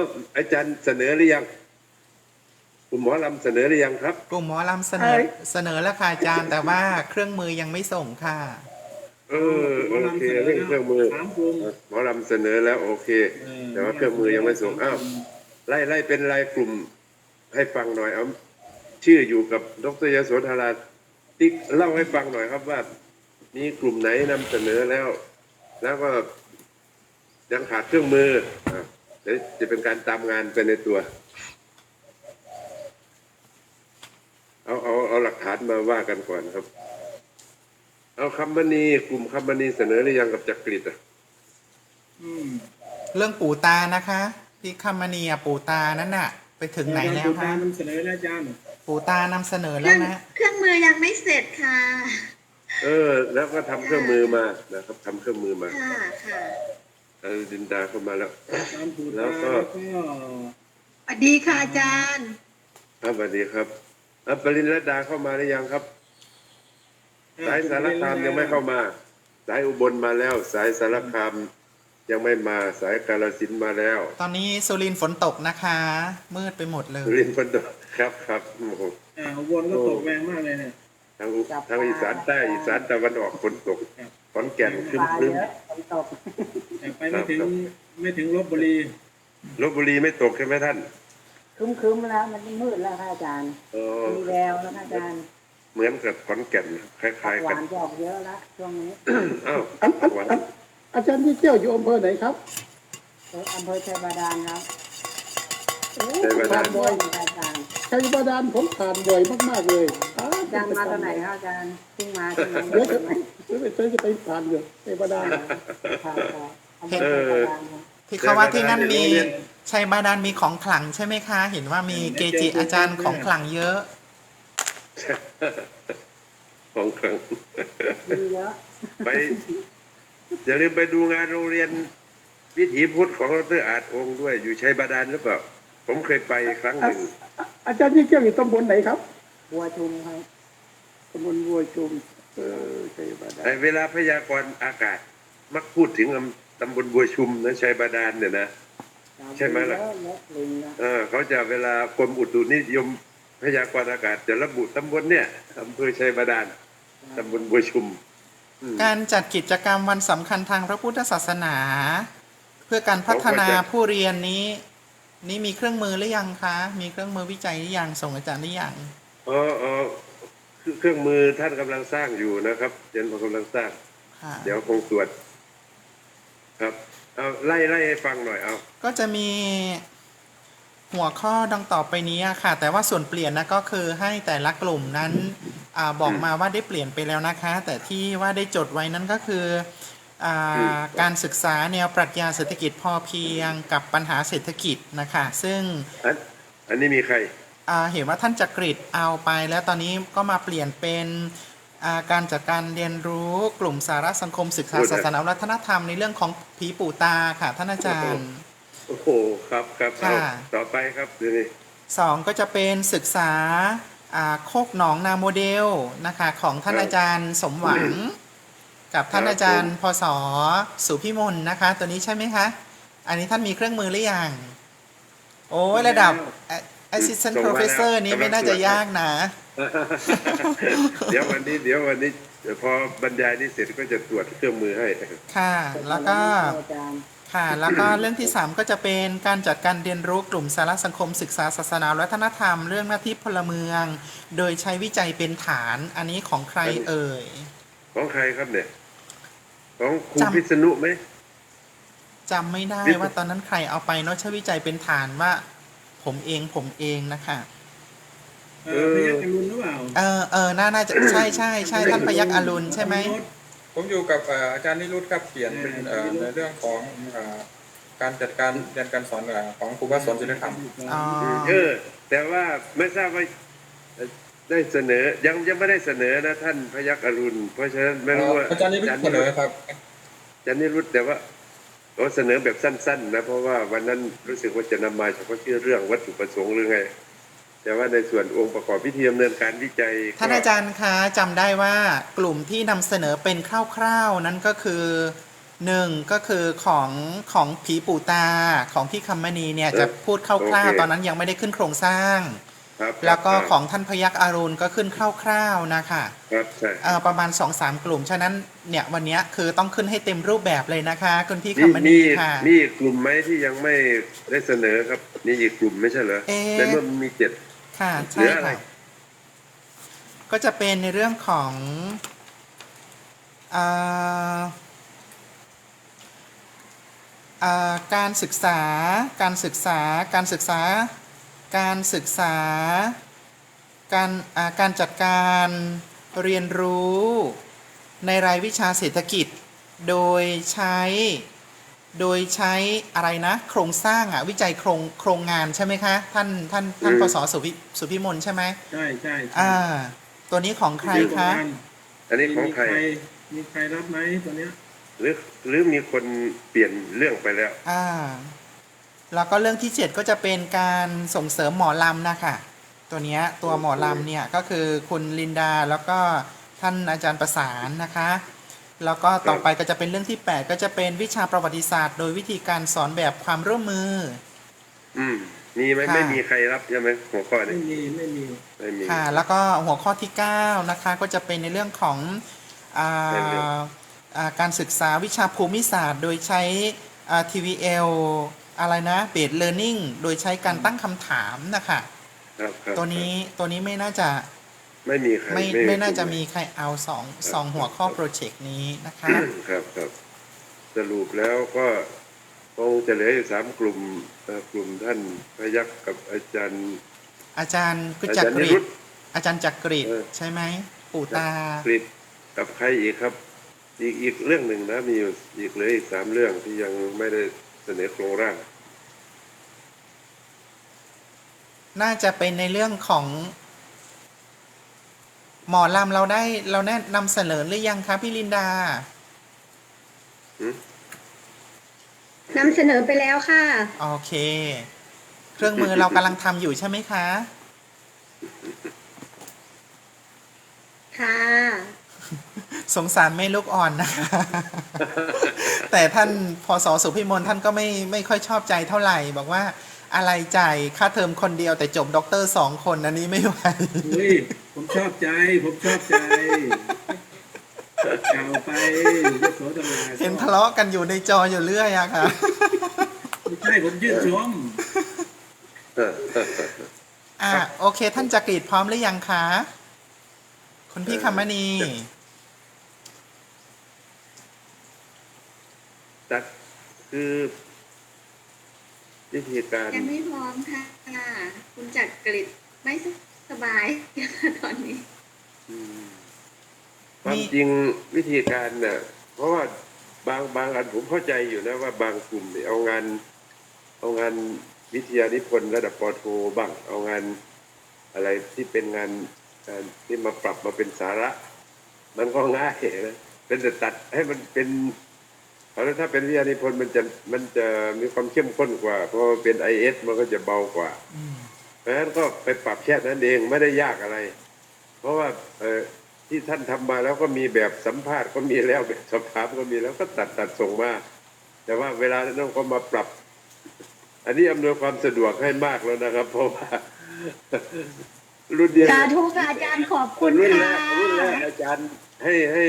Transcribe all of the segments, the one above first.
ออาจารย์เสนอหรือยังคุณหมอลำเสนอหรือยังครับ กลุ่มหมอลำเสนอเสนอแล้วค่ะอาจารย์ แต่ว่าเครื่องมือยังไม่ส่งค่ะ เออโอเคเรื่องเครื่องมือสามกลุ่มหมอลำเสนอแล้วโอเค แต่ว่าเครื่องมือยังไม่ส่งอ้าวไล่ไล่เป็นรายกลุ่มให้ฟังหน่อยเอาชื่ออยู่กับดรยโสธราติ๊กเล่าให้ฟังหน่อยครับว่า มีกลุ่มไหนนำเสนอแล้ว แล้วก็ยังขาดเครื่องมืออะเดี๋ยว จะเป็นการตามงานไปในตัว เอาเอาเอาหลักฐานมาว่ากันก่อนครับ เอาคำมณีกลุ่มคำมณีเสนอหรือยังกับจักริดอะอืมเรื่องปู่ตานะคะ พี่คำมณีอะปู่ตานั่นน่ะ ไปถึงไหนแล้วอาจาคะรย์นำเสนอแล้วอาจารย์ปู่ตานำเสนอเคแล้รื่วองนะเครื่องมือยังไม่เสร็จค่ะ เออ แล้วก็ทำเครื่องมือมานะครับทำเครื่องมือมา ค่ะค่ะ เออดินดาเข้ามาแล้วตามผูตาแล้วก็แล้วก็ สวัสดีค่ะอาจารย์ ครับสวัสดีครับอะปรินและดาเข้ามาหรือยังครับ สายสารคามยังไม่เข้ามา สายอุบลมาแล้ว สายสารคามยังไม่มาสายกาลสินธุ์มาแล้วตอนนี้สุรินทร์ฝนตกนะคะ มืดไปหมดเลยสุรินทร์พนตกครับครับโอ้โหอ่าอุบลก็ตกแรงมากเลยเนี่ย ทางอุทางอีสานใต้อีสานตะวันออกฝนตกข อนแก่นครึ้มครึ้มแต่ไปไม่ถึงไม่ถึงลบบุรีลบบุรีไม่ตกใช่ไหมท่านครึ้มๆแล้ว มันมืดแล้วค่ะอาจารย์เออมีแววแล้วค่ะอาจารย์ เหมือนกับขอนแก่นคล้ายหๆกัวานนจะออกเยอะแล้วช่วงนี้อ้าวอันอันวันอันอาจารย์ที่เที่ยวอยู่อำเภอไหนครับเอออำเภอชัยบาดาลครับโอ้ใช่ไหมผ่านบ่อยอาจารย์ชัยบาดาลผมผ่านบ่อยมากๆเลยอ้าว อาจารย์มาตอนไหนครับอาจารย์เพิ่งมาใช่ไหมเดี๋ยวจะเดี๋ยวจะไปผ่านอยู่ชัยบาดาลครับครับอำเภอชัยบาดาที่เขาว่าที่นั่นมีชัยบาดาลมีของขลังใช่ไหมคะ เห็นว่ามีเกจิอาจารย์ของขลังเยอะ ของครั้งเยอะไปอย่าลืมไปดูงานโรงเรียน วิถีพุทธของดรอาจองค์ด้วยอยู่ชัยบาดาลหรือเปล่าผมเคยไปครั้งหนึ่งอาจารย์ที่เที่ยวอยู่ตำบลไหนครับ บัวชุมครับ ตำบลบัวชุมเออชัยบาดาลไอ้เวลาพยากรณ์อากาศ มักพูดถึงอำตำบลบัวชุมนะชัยบาดาลเนี่ยนะ ใช่ไหมล่ะเยอะเยอะลิงนะเออเขาจะเวลากรมอุตุนิยมพยากรณ์อากาศจะระบุตำบลเนี่ยอำเภอชัยบาดาลตำบลบัวชุมอืมการจัดกิจกรรมวันสำคัญทางพระพุทธศาสนา เพื่อการพัฒนาผู้เรียนนี้ นี่มีเครื่องมือหรือยังคะ มีเครื่องมือวิจัยหรือยังส่งอาจารย์หรือยังเออเออคือ เครื่องมือท่านกำลังสร้างอยู่นะครับเจนพอกำลังสร้างค่ะเดี๋ยวคงตรวจ ครับ เอาไล่ไล่ให้ฟังหน่อยเอา ก็จะมีหัวข้อดังต่อไปนี้ค่ะ แต่ว่าส่วนเปลี่ยนนะก็คือให้แต่ละกลุ่มนั้นอาบอกมาว่าได้เปลี่ยนไปแล้วนะคะ แต่ที่ว่าได้จดไว้นั้นก็คืออาการศึกษาแนวปรัชญาเศรษฐกิจพอเพียงกับปัญหาเศรษฐกิจนะคะ ซึ่งอันอันนี้มีใครอ่า เห็นว่าท่านจักริดเอาไป แล้วตอนนี้ก็มาเปลี่ยนเป็นอ่าการจัดการเรียนรู้กลุ่มสาระสังคมศึกษาพูดนะศาสนาวัฒนธรรมในเรื่องของผีปู่ตาค่ะท่านอาจารย์ โอ้โหครับครับเอาค่ะต่อไปครับเดี๋ยวนี้สองก็จะเป็นศึกษาอ่าโคกหนองนาโมเดลนะคะของท่านอาจารย์สมหวัง กับท่านอาจารย์พศสุพิมลนะคะ ตัวนี้ใช่ไหมคะ อันนี้ท่านมีเครื่องมือหรือยังโอ้ยระดับ assistant professor นี้ไม่น่าจะยากนะ เดี๋ยววันนี้เดี๋ยววันนี้เดี๋ยวพอบรรยายนี้เสร็จก็จะตรวจเครื่องมือให้ ค่ะ แล้วก็อาจารย์ค่ะ แล้วก็เรื่องที่ 3 ก็จะเป็นการจัดการเรียนรู้กลุ่มสาระสังคมศึกษาศาสนาและวัฒนธรรมเรื่องหน้าที่พลเมือง โดยใช้วิจัยเป็นฐานอันนี้ของใครเอ่ย ของใครครับเนี่ย ของครูจำพิษณุไหมจำไม่ได้วิทย์ว่าตอนนั้นใครเอาไปเนาะใช้วิจัยเป็นฐานว่า ผมเองผมเองนะคะเออพยัคฆ์อรุณหรือเปล่าเออเออน่าน่าจะใช่ใช่ใช่ท่านพยักอรุณใช่ไหม ผมอยู่กับเอ่ออาจารย์นิรุตครับเขียนเป็นเอ่อในเรื่องของเอ่อการจัดการเรียนการสอนเอ่อของครูบาสอนศิลธรรม อ๋อ เออ แต่ว่าไม่ทราบว่าเอ่อได้เสนอยังยังไม่ได้เสนอนะท่านพยักอรุณ เพราะฉะนั้นไม่รู้ว่าอาจารย์นิรุตเสนอครับ อาจารย์นิรุตแต่ว่า เขาเสนอแบบสั้น ๆ นะเพราะว่าวันนั้นรู้สึกว่าจะนำมาเฉพาะชื่อเรื่องวัตถุประสงค์หรือไง แต่ว่าในส่วนองค์ประกอบพิธีดำเนินการวิจัยก็ท่านอาจารย์คะจำได้ว่ากลุ่มที่นำเสนอเป็นคร่าวๆนั้นก็คือหนึ่งก็คือของของผีปู่ตาของพี่คำมณีเนี่ยจะพูดคร่าวๆตอนนั้นยังไม่ได้ขึ้นโครงสร้าง ครับแล้วก็ครับของท่านพยักอรุณก็ขึ้นคร่าวๆนะคะครับใช่เอ่อประมาณ2อสามกลุ่ม ฉะนั้นเนี่ยวันเนี้ยคือต้องขึ้นให้เต็มรูปแบบเลยนะคะคุณพี่นี่คำมณีนี่ค่ะนี่กลุ่มไหมที่ยังไม่ได้เสนอครับ นี่อีกกลุ่มไม่ใช่เหรอเอ๊ะในเมื่อมันมีเจ็ดค่ะเหลืใช่ออะไรค่ะก็จะเป็นในเรื่องของอ่าอ่าการศึกษาการศึกษาการศึกษา การศึกษา การอ่าการจัดการเรียนรู้ในรายวิชาเศรษฐกิจ โดยใช้ โดยใช้อะไรนะ โครงสร้างอะวิจัยโครงโครงงานใช่ไหมคะ ท่านท่านท่านพศสุพิสุพิมลใช่ไหมใช่ใช่ใช่อ่า ตัวนี้ของใครคะอันนี้ของมีใครมีใครรับไหมตัวเนี้ยหรือหรือมีคนเปลี่ยนเรื่องไปแล้ว อ่า แล้วก็เรื่องที่ 7 ก็จะเป็นการส่งเสริมหมอลำนะคะตัวเนี้ยตัวหมอลำเนี่ยก็คือคุณลินดาแล้วก็ท่านอาจารย์ประสานนะคะ แล้วก็ต่อไปก็จะเป็นเรื่องที่ 8 ก็จะเป็นวิชาประวัติศาสตร์ โดยวิธีการสอนแบบความร่วมมือ อืมมีไหมค่ะ ไม่มีใครรับใช่ไหมหัวข้อไม่นี้มีไม่มี ไม่มี ค่ะแล้วก็หัวข้อที่ 9 นะคะ ก็จะเป็นในเรื่องของอาเป็นเรื่อง อ่าการศึกษาวิชาภูมิศาสตร์ โดยใช้อ่า TVL อะไรนะเบสเลอร์นิ่งโดยใช้การตั้งคำถามนะคะครับครับตัวนี้ตัวนี้ไม่น่าจะไม่มีใครไม่กลุ่ไม่น่าจะมีใครเอาสองสองหัวข้อโปรเจกต์นี้นะคะ ครับครับสรุปแล้วก็คงจะเหลืออยู่สามกลุ่มเอ่อกลุ่มท่านพยักกับอาจารย์ อาจารย์กุอาจัจารย์กนิริรุตตอาจารย์จักริตเออใช่ไหมปู่ตากฤษกับใครอีกครับ อีกอีกเรื่องหนึ่งนะมีอยู่อีกเหลืออีกสามเรื่องที่ยังไม่ได้เสนอโครงร่าง น่าจะเป็นในเรื่องของ หมอลำเราได้เราแนะนำเสนอหรือยังคะพี่ลินดานำเสนอไปแล้วค่ะ โอเค เครื่องมือเรากำลังทำอยู่ใช่ไหมคะ ค่ะ สงสารแม่ลูกอ่อนนะคะแต่ท่านพศสุพิมลท่านก็ไม่ไม่ค่อยชอบใจเท่าไหร่ บอกว่าอะไรจ่ายค่าเทอมคนเดียวแต่จบด็อกเตอร์สองคนอันนี้ไม่ไหวเฮ้ยผมชอบใจผมชอบใจเก่าไปยโสธราเห็นทะเลาะกันอยู่ในจออยู่เรื่อยอะค่ะไม่ใช่ผมชื่นชมอะโอเค ท่านจักรีดพร้อมหรือยังคะคุณพี่คำมณี จัด คือวิธีการยังไม่พร้อมค่ะ คุณจักริดไม่สบายตอนนี้ความจริงวิธีการเนี่ยเพราะว่าบางบางอันผมเข้าใจอยู่นะว่าบางกลุ่มเนี่ยเอางาน เอางานวิทยานิพนธ์ระดับปอโทบ้างเอางานอะไรที่เป็นงานงานที่มาปรับมาเป็นสาระ มันก็ง่ายนะเป็นแต่ตัดให้มันเป็น เอาแล้วถ้าเป็นวิทยานิพนธ์มันจะมันจะมีความเข้มข้นกว่า เพราะว่าเป็นไอเอสมันก็จะเบากว่าอืมเพราะฉะนั้นก็ไปปรับแค่นั้นเองไม่ได้ยากอะไร เพราะว่าเออที่ท่านทำมาแล้วก็มีแบบสัมภาษณ์ก็มีแล้วแบบสอบถามก็มีแล้วก็ตัดตัดส่งมาแต่ว่าเวลานั้นก็มาปรับ อันนี้อำนวยความสะดวกให้มากแล้วนะครับ เพราะว่ารุ่นเดียวสาธุค่ะอาจารย์ขอบคุณรุ่นแรค่ะกรุ่นแรกอาจารย์ให้ให้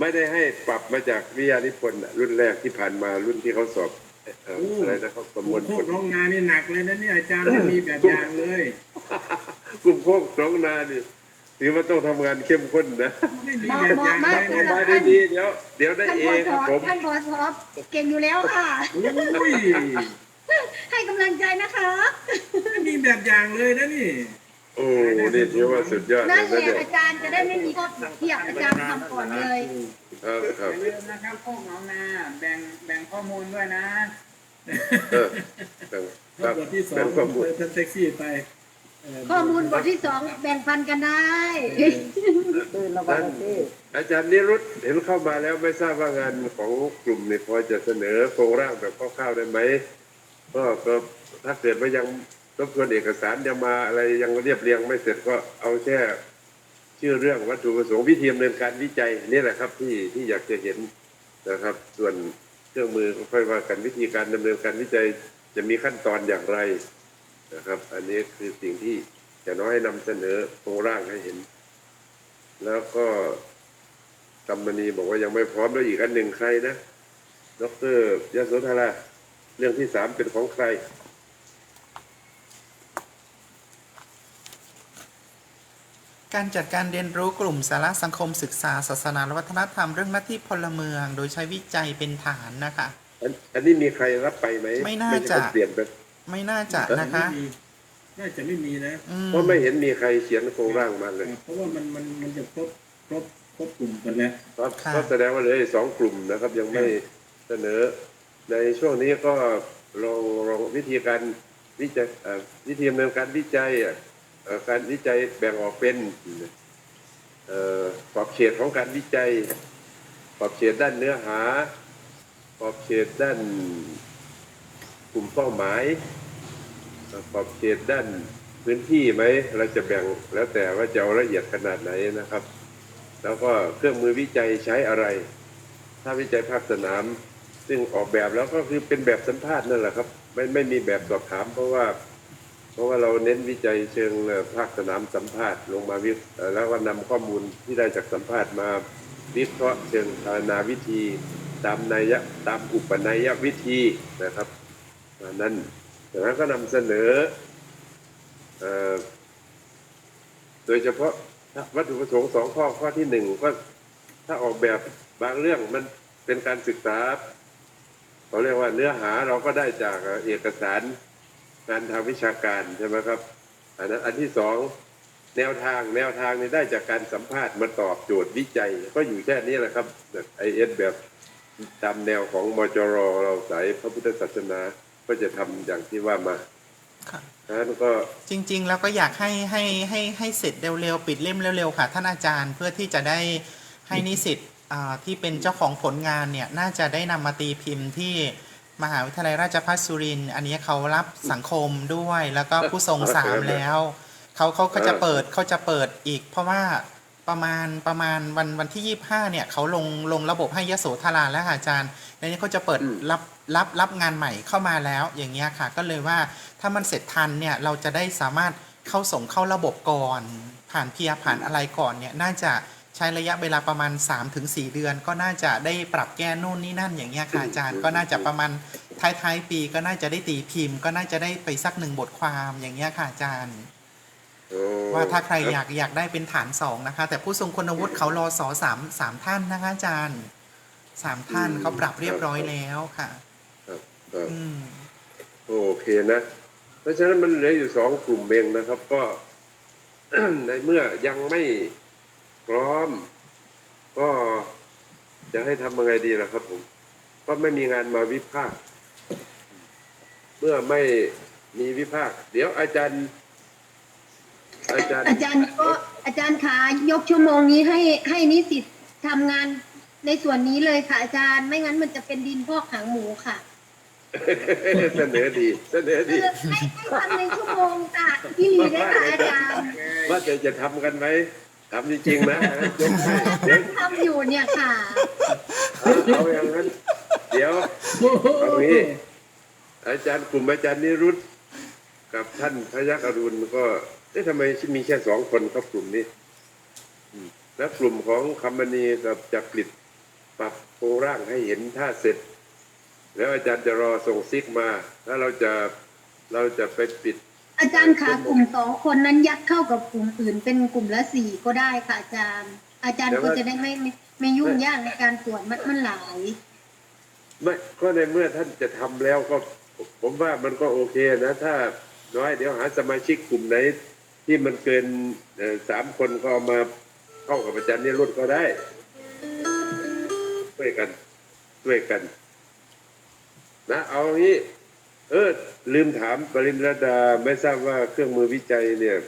ไม่ได้ให้ปรับมาจากวิทยานิพนธ์น่ะรุ่นแรกที่ผ่านมารุ่นที่เขาสอบเอ่ออะไรนะเขาประมวลโคผตลรโรงงานนี่หนักเลยนะเนี่ยอาจารย์ไม่มีแบบอย่างเลยกลุ่มโคกสองนานี่ถือว่าต้องทำงานเข้มข้นนะไม่มีเหมาะแบบเหอย่ามาะงมากเลยเลยนะมาได้ดีเดี๋ยวเดี๋ยวได้ท่านเอพอครับผม ท่านพอสอบเก่งอยู่แล้วค่ะ อุ้ยให้กำลังใจนะคะ ไม่มีแบบอย่างเลยนะนี่ โอ้นี่ถือว่าสุดยอดนั่นนะแหละเนี่ยอาจารย์จะได้ไม่มีข้อเทียบอาจารย์ทำก่อนเลยครับครับอย่าลืมนะครับพวกน้องนาแบ่งแบ่งข้อมูลด้วยนะเออครับครับบทที่สอเป็งนข้อมูลเติมแท็กซี่ไปเข้อมูลบทที่สองแบ่งปันกันได้ตื่นระวังที่อาจารย์นิรุตเห็นเข้ามาแล้วไม่ทราบว่างานของกลุ่มเนี่ยพอจะเสนอโครงร่างแบบคร่าวๆได้ไหมก็ก็ถ้าเกิดว่ายัง รบกวนเอกสารยังมาอะไรยังเรียบเรียงไม่เสร็จก็เอาแค่ชื่อเรื่องวัตถุประสงค์วิธีดำเนินการวิจัยนี่แหละครับ ที่ที่อยากจะเห็นนะครับ ส่วนเครื่องมือก็ค่อยว่ากันวิธีการดำเนินการวิจัยจะมีขั้นตอนอย่างไรนะครับ อันนี้คือสิ่งที่จะน้อยนำเสนอโครงร่างให้เห็น แล้วก็กำมณีบอกว่ายังไม่พร้อมด้วยอีกอันหนึ่งใครนะดรยโสธราเรื่องที่สามเป็นของใคร การจัดการเรียนรู้กลุ่มสาระสังคมศึกษา ศาสนาและวัฒนธรรมเรื่องหน้าที่พลเมือง โดยใช้วิจัยเป็นฐานนะคะ อันอันนี้มีใครรับไปไหมไม่น่าใช่จะคนเปลี่ยนไปไม่น่าจะนะคะ ไม่มีน่าจะไม่มีนะ อืมเพราะไม่เห็นมีใครเขียนโครงร่างมาเลยเพราะว่ามันมันมันจะครบครบครบกลุ่มกันแล้ว ครับค่ะ ก็แสดงว่าเหลยสองกลุ่มนะครับ ยังไม่เสนอ ในช่วงนี้ก็ลองลองวิธีการวิจัยเอ่อวิธีดำเนินการวิจัยอะเอ่อ การวิจัยแบ่งออกเป็นขอบเขตของการวิจัย ขอบเขตด้านเนื้อหา ขอบเขตด้านกลุ่มเป้าหมาย ขอบเขตด้านพื้นที่ไหม เราจะแบ่งแล้วแต่ว่าจะเอาละเอียดขนาดไหนนะครับ แล้วก็เครื่องมือวิจัยใช้อะไร ถ้าวิจัยภาคสนาม ซึ่งออกแบบแล้วก็คือเป็นแบบสัมภาษณ์นั่นแหละครับ ไม่ไม่มีแบบสอบถามเพราะว่า เพราะว่าเราเน้นวิจัยเชิงภาคสนามสัมภาษณ์ลงมาวิแล้วก็นำข้อมูลที่ได้จากสัมภาษณ์มาวิเคราะห์เชิงภาวนาวิธี ตามนัยยะตามอุปนัยยวิธีนะครับนนั้นจากนั้นก็นำเสนออโดยเฉพาะวัตถุประสงค์สองข้อข้อที่หนึ่งก็ถ้าออกแบบบางเรื่องมันเป็นการศึกษาเขาเรียกว่าเนื้อหาเราก็ได้จากเอกสาร งานทางวิชาการใช่ไหมครับ อันนั้นอันที่สองแนวทางแนวทางนี่ได้จากการสัมภาษณ์มาตอบโจทย์วิจัย ก็อยู่แค่นี้แหละครับไอเอสแบบตามแนวของมจรเราสายพระพุทธศาสนาก็จะทำอย่างที่ว่ามาค่ะนั้นก็จริง ๆ แล้วก็อยากให้ให้ให้ให้เสร็จเร็วๆ ปิดเล่มเร็วๆค่ะ ท่านอาจารย์เพื่อที่จะได้ให้นิสิตอ่าที่เป็นเจ้าของผลงานเนี่ยน่าจะได้นำมาตีพิมพ์ที่ มหาวิทยาลัยราชภัฏสุรินทร์อันนี้เขารับสังคมด้วยแล้วก็ผู้ทรงสามแล้วเขาเขาเขาจะเปิดเขาจะเปิดอีก เพราะว่าประมาณประมาณวันวันที่25เนี่ยเขาลงลงระบบให้ยโสธราแล้วค่ะอาจารย์แล้วนี้เขาจะเปิดรับรับรับงานใหม่เข้ามาแล้วอย่างเงี้ยค่ะ ก็เลยว่าถ้ามันเสร็จทันเนี่ยเราจะได้สามารถเข้าส่งเข้าระบบก่อน ผ่านเพียร์ผ่านอะไรก่อนเนี่ยน่าจะ ใช้ระยะเวลาประมาณ 3-4 เดือน ก็น่าจะได้ปรับแก้นู่นนี่นั่นอย่างเงี้ยค่ะอาจารย์ก็น่าจะประมาณท้ายๆปีก็น่าจะได้ตีพิมพ์ ก็น่าจะได้ไปสักหนึ่งบทความอย่างเงี้ยค่ะอาจารย์โอ้ว่าถ้าใครอยากอยากได้เป็นฐานสองนะคะ แต่ผู้ทรงคุณวุฒิเขารอสอสามสามท่านนะคะอาจารย์สามท่านเขาปรับเรียบร้อยแล้วค่ะครับครับอืมโอเคนะ เพราะฉะนั้นมันเหลืออยู่สองกลุ่มเองนะครับ ก็ในเมื่อยังไม่ พร้อม ก็จะให้ทำยังไงดีล่ะครับผม ก็ไม่มีงานมาวิพากษ์เมื่อไม่มีวิพากษ์เดี๋ยวอาจารย์ อาจารย์อาจารย์ก็อาจารย์ขายกชั่วโมงนี้ให้ให้นิสิตทำงานในส่วนนี้เลยค่ะอาจารย์ ไม่งั้นมันจะเป็นดินพอกหางหมูค่ะ เสนอดีเสนอเอดีอให้ให้ทำในชั่วโมงค่ะพี่ลีได้ค่ะอาจารย์ว่าจะจะทำกันไหม ทำจริงๆนะยกให้เดี๋ยวทำอยู่เนี่ยค่ะ เอาเอาอย่างนั้น เดี๋ยวโอ้โหเอางี้ อาจารย์กลุ่มอาจารย์นิรุตกับท่านพยักอรุณก็เอ๊ะทำไมมีแค่สองคนครับกลุ่มนี้อืมแล้วกลุ่มของคำมณีกับจักริดปรับโครงร่างให้เห็นท่าเสร็จ แล้วอาจารย์จะรอส่งซิกมา แล้วเราจะเราจะไปปิด อาจารย์ขากลุ่มสองคนนั้นยัดเข้ากับกลุ่มอื่น เป็นกลุ่มละสี่ก็ได้ค่ะอาจารย์ อาจารย์ก็จะได้ไม่ไม่ไม่ยุ่งยากในการตรวจมันมันหลายไม่ก็ในเมื่อท่านจะทำแล้วก็ผมว่ามันก็โอเคนะ ถ้าน้อยเดี๋ยวหาสมาชิกกลุ่มไหน ที่มันเกินสามคนก็เอามาเข้ากับอาจารย์นิรุตก็ได้ช่วยกันช่วยกัน นะเอางี้ เออ ลืมถามปริมรดาไม่ทราบว่าเครื่องมือวิจัยเนี่ย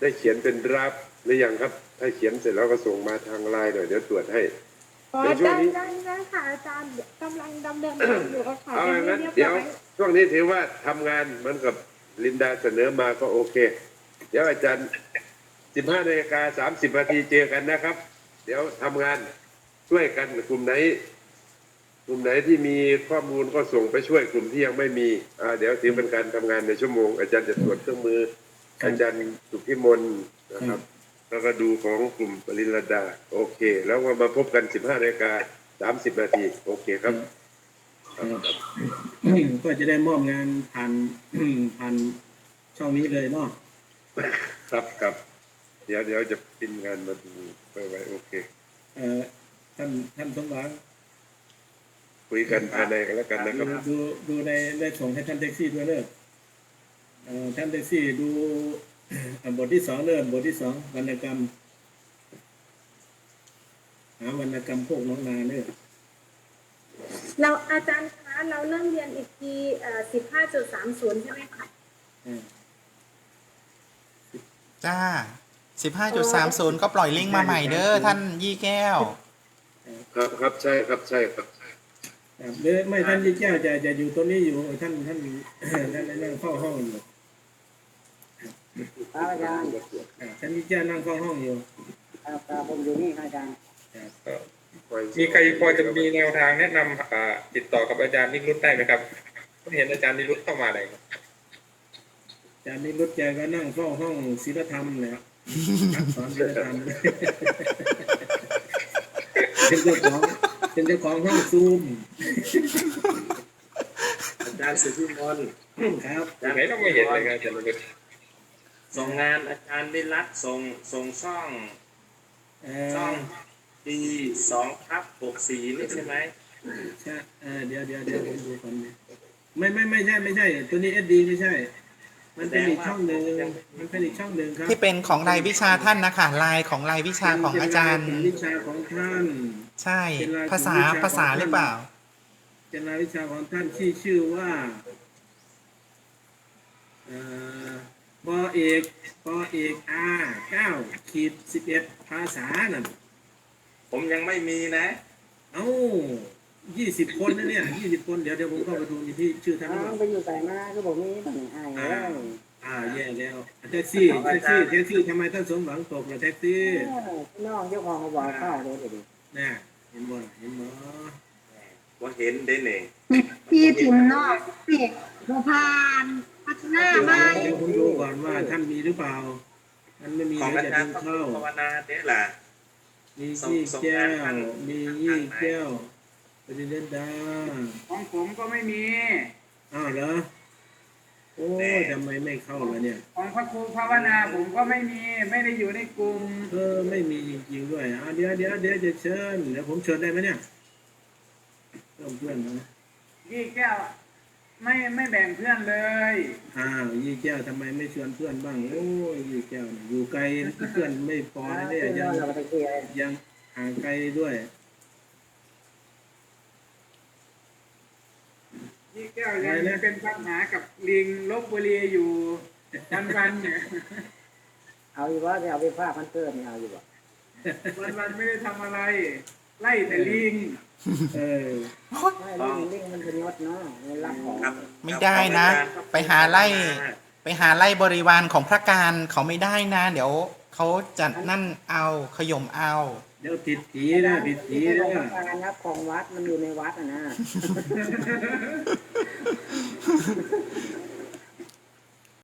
ได้เขียนเป็นรับหรือยังครับ ถ้าเขียนเสร็จแล้วก็ส่งมาทางไลน์หน่อยเดี๋ยวตรวจให้ อ๋อในช่วงได้นี้ ได้ได้ค่ะอาจารย์กำลังดำเนินการอยู่ค่ะเอาอย่างยันั้นงไม่เดี๋ยวเรียบร้อยช่วงนี้ถือว่าทำงานเหมือนกับลินดาเสนอมาก็โอเค เดี๋ยวอาจารย์สิบห้านาฬิกาสามสิบนาทีเจอกันนะครับ เดี๋ยวทำงานช่วยกันกลุ่มไหน กลุ่มไหนที่มีข้อมูลก็ส่งไปช่วยกลุ่มที่ยังไม่มีอ่าเดี๋ยวถือเป็นการทำงานในชั่วโมง อาจารย์จะตรวจเครื่องมือ อาจารย์สุพิมลนะครับ แล้วก็ดูของกลุ่มปริลดา โอเค แล้วก็มาพบกัน15นาฬิกา30นาทีโอเคครับก็จะได้มอบงานผ่านผ่านช่องนี้เลยเนาะครับครับ เดี๋ยวเดี๋ยวจะพิมพ์งานมาดูไปไว้โอเค เอ่อท่านท่านสมหวัง คุยกันภายในกันแล้วกันนะครับดูดูดูในได้ส่งให้ท่านแท็กซี่ด้วยเนอะเอ่อท่านแท็กซี่ดูอะบทที่สองเริ่มบทที่สองวรรณกรรมหาวรรณกรรมพวกน้องนาเนี่ยเราอาจารย์คะเราเริ่มเรียนอีกทีเอ่อสิบห้าจุดสามศูนย์ใช่ไหมคะอืมจ้า15.30ก็ปล่อยลิงก์มาใหม่เด้อท่านยี่แก้ว ครับครับใช่ครับใช่ครับ ครับหรือไม่ท่านยี่แก้วจะจะอยู่ตรงนี้อยู่ท่านท่านท่านนั่งเฝ้าห้องอยู่ครับอาจารย์อ่าท่านยี่แก้วนั่งเฝ้าห้องอยู่ครับครับผมอยู่นี่ครับอาจารย์มีใครพอจะมีแนวทางแนะนำอ่าติดต่อกับอาจารย์นิรุตได้ไหมครับผมเห็นอาจารย์นิรุตเข้ามาเลยครับอาจารย์นิรุตแกก็นั่งเฝ้าห้องศิลธรรมเลยครับสอนศิลธรรมเป็นเจ้าของ เป็นเจ้าของห้องซูมอาจารย์สุพิมลครับอยู่ไหนต้องไม่เห็นเลยครับอาจารย์นิรุตส่งงานอาจารย์วิรัตส่งส่งช่องเอ่ช่อองดีสองทับหกสี่นี่ใช่ไหมใช่เอ่อเดี๋ยวเดี๋ยวเดี๋ยวผมดูก่อนนะไม่ไม่ไม่ใช่ไม่ใช่ ตัวนี้เอสดีไม่ใช่ มันเป็นอีกช่องหนึ่งมันเป็นอีกช่องหนึ่งครับที่เป็นของรายวิชาท่านนะคะลายของรายวิชาของอาจารย์เป็นวิชาของท่าน ใช่ภาษาภาษาหรือเปล่า เป็นรายวิชาของท่านที่ชื่อว่าเอ่อปอเอกปอเอกอาเก้าขีดสิบเอ็ดภาษานั่นผมยังไม่มีนะ เอ้ายี่สิบคนนะเนี่ยยี่สิบคน เดี๋ยวเดี๋ยวผมเข้าไปดูที่ชื่อท่านหรือเปอ้าวล่าไปอยู่ไสมาคือบอกนี้ต้องอายแล้วอ่าแย่แล้วแท็กซี่แท็กซี่แท็กซี่ทำไมท่านสมหวังตกล่ะแท็กซี่ เออพี่น้องเจ้าของเขาบอกเข้าเลยเดี๋ยวดิ น่ะเห็นบ่ล่ะเห็นบ่ว่าเห็นได้เน่พี่ถิ่นนอกเด็กบัวพานพัฒนาบ้านเดี๋ยวผมดูก่อนว่าท่านมีหรือเปล่ามันไม่มีของเดี๋ยวอาจะจารดึย์งต้องเข้า ภาวนาเด้อล่ะ มียี่แก้ว มียี่แก้วปฏิเดนดาของผมก็ไม่มี อ้าวเหรอ โอ้ยทำไมไม่เข้าล่ะเนี่ย ของพระครูภาวนาผมก็ไม่มีไม่ได้อยู่ในกลุ่มเออไม่มีจริงๆด้วยอ่าเดี๋ยวเดี๋ยวเดี๋ยวจะเชิญเดี๋ยวผมเชิญได้ไหมเนี่ยเพิ่มเพื่อนนะยี่แก้วไม่ไม่แบ่งเพื่อนเลยอ้าวยี่แก้วทำไมไม่ชวนเพื่อนบ้างโอ้ยยี่แก้วเนี่ยอยู่ไกลเพื่อนไม่พอนะเนี่ยยังเราไปเคลียร์ยังห่างไกลด้วย ยี่แก้วยังเป็นปัญหากับลิงลบบุรีอยู่วันวันๆเนี่ยเอาอยู่ว่าจะเอาไปผ้าพันเตอร์นี่เอาอยู่ว่าวันวันๆไม่ได้ทำอะไร ไล่แต่ลิงเออไม่ลิงลิงมันเป็นยศเนาะมันรักของครับไม่ได้นะ ไปหาไล่ ไปหาไล่บริวารของพระการเขาไม่ได้นะ เดี๋ยวเขาจะนั่นเอาขยมเอา เดี๋ยวติดผีนะติดผีที่นะโรงการรับของวัดมันอยู่ในวัดอะนะ